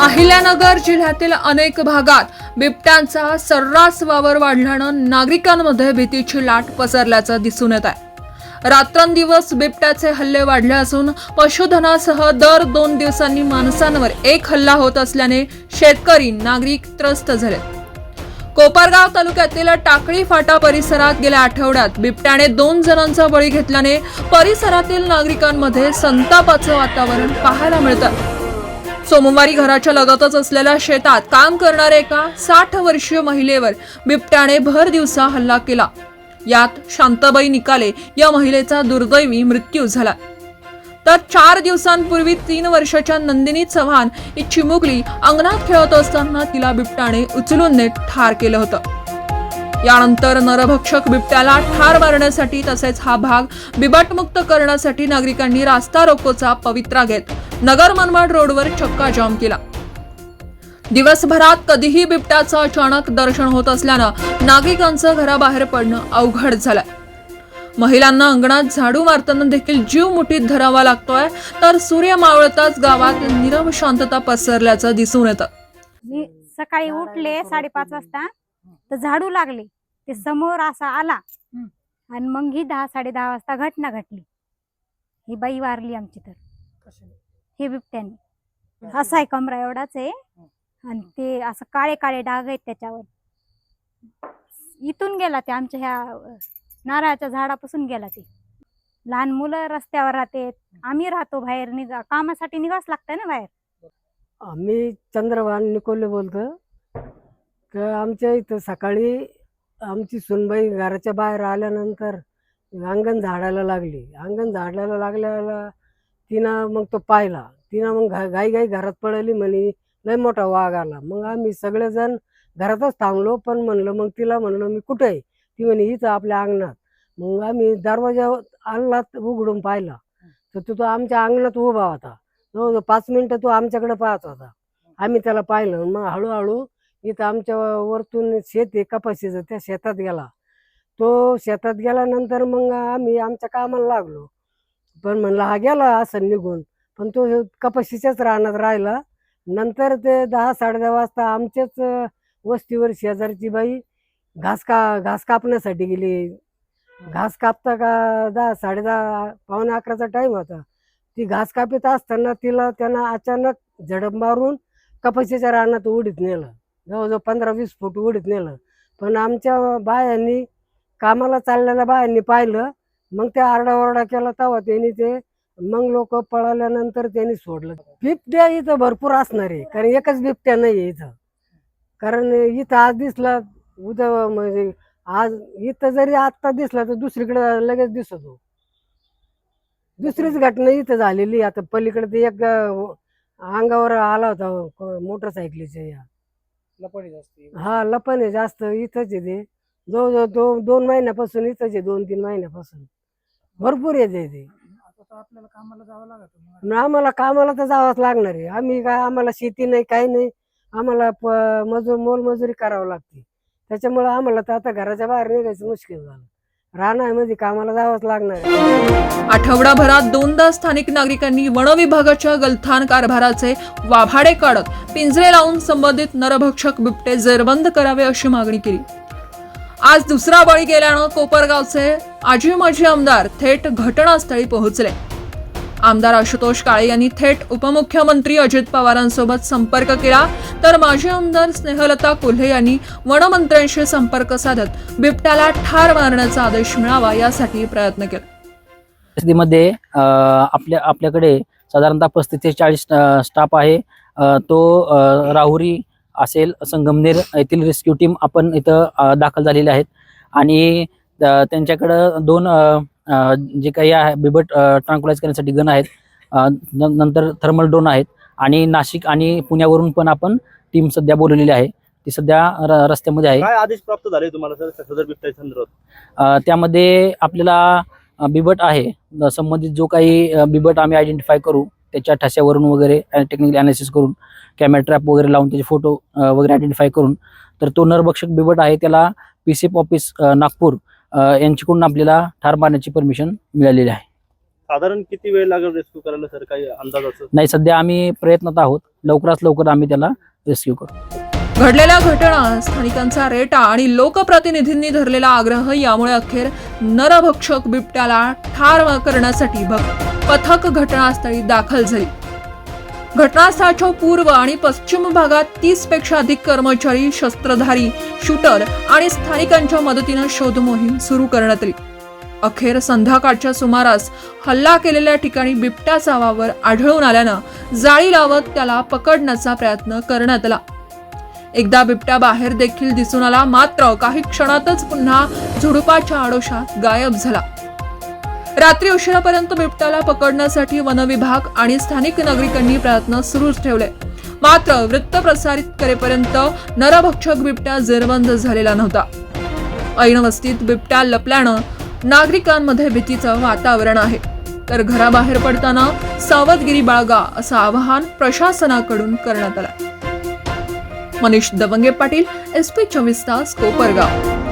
अहिल्यानगर जिल्ह्यातील अनेक भागात बिबट्यांचा सर्रास वावर वाढल्यानं नागरिकांमध्ये भीतीची लाट पसरल्याचं दिसून येत आहे. रात्रंदिवस बिबट्याचे हल्ले वाढले असून पशुधनासह दर दोन दिवसांनी माणसांवर एक हल्ला होत असल्याने शेतकरी नागरिक त्रस्त झाले. कोपरगाव तालुक्यातील टाकळी फाटा परिसरात गेल्या आठवड्यात बिबट्याने दोन जणांचा बळी घेतल्याने परिसरातील नागरिकांमध्ये संतापाचं वातावरण पाहायला मिळतं. सोमवारी घराच्या लगतच असलेल्या शेतात काम करणाऱ्या एका साठ वर्षीय महिलेवर बिबट्याने भर दिवसा हल्ला केला. यात शांताबाई निकाले या महिलेचा दुर्दैवी मृत्यू झाला. तर चार दिवसांपूर्वी तीन वर्षाच्या नंदिनी चव्हाण ही चिमुकली अंगणात खेळत असताना तिला बिबट्याने उचलून नेत ठार केलं होतं. यानंतर नरभक्षक बिबट्याला ठार मारण्यासाठी तसेच हा भाग बिबटमुक्त करण्यासाठी नागरिकांनी रास्ता रोकोचा पवित्रा घेत नगर मनमाड रोडवर चक्का जाम केला. दिवसभरात कधीही बिबट्याचं अचानक दर्शन होत असल्यानं नागरिकांचं घराबाहेर पडणं अवघड झालंय. महिलांना अंगणात झाडू मारताना देखील जीव मुठीत धरावा लागतोय तर सूर्य मावळताच गावात नीरव शांतता पसरल्याचं दिसून येतं. मी सकाळी उठले साडेपाच वाजता तर झाडू लागले. ते समोर असा आला आणि मग ही दहा साडे दहा वाजता घटना घडली. ही बाई वारली आमची तर. हे बिबट्याने. असा आहे कमरा एवढाच आहे. आणि ते असं काळे काळे डाग आहेत त्याच्यावर. इथून गेला ते आमच्या ह्या नारळाच्या झाडापासून गेला ते. लहान मुलं रस्त्यावर राहते. आम्ही राहतो बाहेर निघा कामासाठी निघावंच लागतं ना बाहेर. आम्ही चंद्रभान निकोले बोलतो. तर आमच्या इथं सकाळी आमची सुनबाई घराच्या बाहेर आल्यानंतर अंगण झाडायला लागली. अंगण झाडायला लागल्याला तिनं मग तो पाहिला. तिनं मग घा घाई घाई घरात पळली म्हणे लय मोठा वाघ आला. मग आम्ही सगळेजण घरातच थांबलो पण म्हणलं मग तिला म्हणलं मी कुठे आहे? ती म्हणे इथं आपल्या अंगणात. मग आम्ही दरवाजा आणला उघडून पाहिला. तर तो तो आमच्या अंगणात उभा होता. जवळजवळ पाच मिनटं तो आमच्याकडे पाहत होता. आम्ही त्याला पाहिलं. मग हळूहळू इथं आमच्या वरतून शेत आहे कपाशीचं त्या शेतात गेला. तो शेतात गेल्यानंतर मग आम्ही आमच्या कामाला लागलो. पण म्हणलं हा गेला असं निघून. पण तो कपाशीच्याच रानात राहिला. नंतर ते दहा साडे दहा वाजता आमच्याच वस्तीवर शेजारची बाई घास का घास कापण्यासाठी गेली. घास कापता का दहा साडे दहा पावणे अकराचा टाईम होता. ती घास कापीत असताना तिला त्यांना अचानक झडप मारून कपाशीच्या रानात उडीत नेलं. जवळजवळ पंधरा वीस फूट उडीत नेलं. पण आमच्या बायांनी कामाला चाललेल्या बायांनी पाहिलं मग त्या आरडाओरडा केला तेव्हा त्यांनी ते मग लोक पळाल्यानंतर त्यांनी सोडलं. बिबट्या इथं भरपूर असणार आहे कारण एकच बिबट्या नाही आहे इथं. कारण इथं आज दिसला उद्या म्हणजे आज इथं जरी आत्ता दिसला तर दुसरीकडे लगेच दिसतो दुसरीच घटना इथं झालेली आता पलीकडे ते एक अंगावर आला होता मोटरसायकलीच्या या. लपणी जास्त हा लपण जास्त इथंच आहे ते. जवळजवळ दोन महिन्यापासून इथंच आहे दोन तीन महिन्यापासून. भरपूर येते ते. आता तर आपल्याला कामाला जावं लागत मग. मग आम्हाला कामाला तर जावंच लागणार आहे. आम्ही काय आम्हाला शेती नाही काही नाही. आम्हाला प- मजूर मोलमजुरी करावं लागते. त्याच्यामुळं आम्हाला तर आता घराच्या बाहेर निघायचं मुश्किल झालं. रानामध्ये कामाला जावंच लागणार आहे. आठवडाभरात दोनदा स्थानिक नागरिकांनी वन विभागाच्या गलथान कारभाराचे वाभाडे काढत पिंजरे लावून संबंधित नरभक्षक बिबटे जेरबंद करावे अशी मागणी केली. आज दुसरा बळी गेल्यानं कोपरगावचे आजी माजी आमदार थेट घटनास्थळी पोहोचले. आमदार आशुतोष काळे यांनी थेट उपमुख्यमंत्री अजित पवारांसोबत संपर्क केला तर माजी आमदार स्नेहलता कोल्हे यांनी वनमंत्र्यांशी संपर्क साधत बिबट्याला ठार मारण्याचा आदेश मिळावा यासाठी प्रयत्न केला. परिस्थितीमध्ये आपल्या आपल्याकडे साधारणतः पस्तीस ते चाळीस स्टाफ आहे. तो राहुरी असेल संगमनेर येथील रेस्क्यू टीम आपण इथं दाखल झालेले आहेत. आणि त्यांच्याकडं दोन जे काही आहे बिबट ट्रान्कुलाइज करण्यासाठी गन आहेत. नंतर थर्मल ड्रोन आहेत. आणि नाशिक आणि पुण्यावरून पण आपण टीम सध्या बोलवलेली आहे. ती सध्या रस्त्यामध्ये आहे. आदेश प्राप्त झाले तुम्हाला सर त्यामध्ये आपल्याला बिबट आहे. संबंधित जो काही बिबट आम्ही आयडेंटिफाय करू. त्याच्या ठस्यावरून वगैरे टेक्निकल अनालिसिस करून कॅमेरा ट्रॅप वगैरे लावून त्याचे फोटो वगैरे आयडेंटिफाय करून तर तो नरभक्षक बिबट आहे त्याला पी सी ऑफिस नागपूर यांच्याकडून आपल्याला ठार मारण्याची परमिशन मिळालेली आहे. साधारण किती वेळ लागेल रेस्क्यू करायला सर? काही अंदाजाचं नाही सध्या आम्ही प्रयत्नात आहोत. लवकरात लवकर आम्ही त्याला रेस्क्यू करू. घडलेल्या घटना स्थानिकांचा रेटा आणि लोकप्रतिनिधींनी धरलेला आग्रह यामुळे अखेर नरभक्षक बिबट्याला ठार करण्यासाठी पथक घटनास्थळी दाखल झाली. घटनास्थळाच्या पूर्व आणि पश्चिम भागात तीसपेक्षा अधिक कर्मचारी शस्त्रधारी शूटर आणि स्थानिकांच्या मदतीनं शोध मोहीम सुरू करण्यात आली. अखेर संध्याकाळच्या सुमारास हल्ला केलेल्या ठिकाणी बिबट्याचा वावर आढळून आल्यानं जाळी लावत त्याला पकडण्याचा प्रयत्न करण्यात आला. एकदा बिबट्या बाहेर देखील दिसून आला. मात्र काही क्षणातच पुन्हा झुडुपाच्या आडोशात गायब झाला. रात्री उशिरापर्यंत बिबट्याला पकडण्यासाठी वनविभाग आणि स्थानिक नागरिकांनी प्रयत्न सुरूच ठेवले. मात्र वृत्त प्रसारित करेपर्यंत नरभक्षक बिबट्या जेरबंद झालेला नव्हता. ऐन वस्तीत बिबट्या लपल्यानं नागरिकांमध्ये भीतीचं वातावरण आहे. तर घराबाहेर पडताना सावधगिरी बाळगा असं आवाहन प्रशासनाकडून करण्यात आलं. मनीष दवंगे पाटील एस पी चोवीस तास कोपरगाव.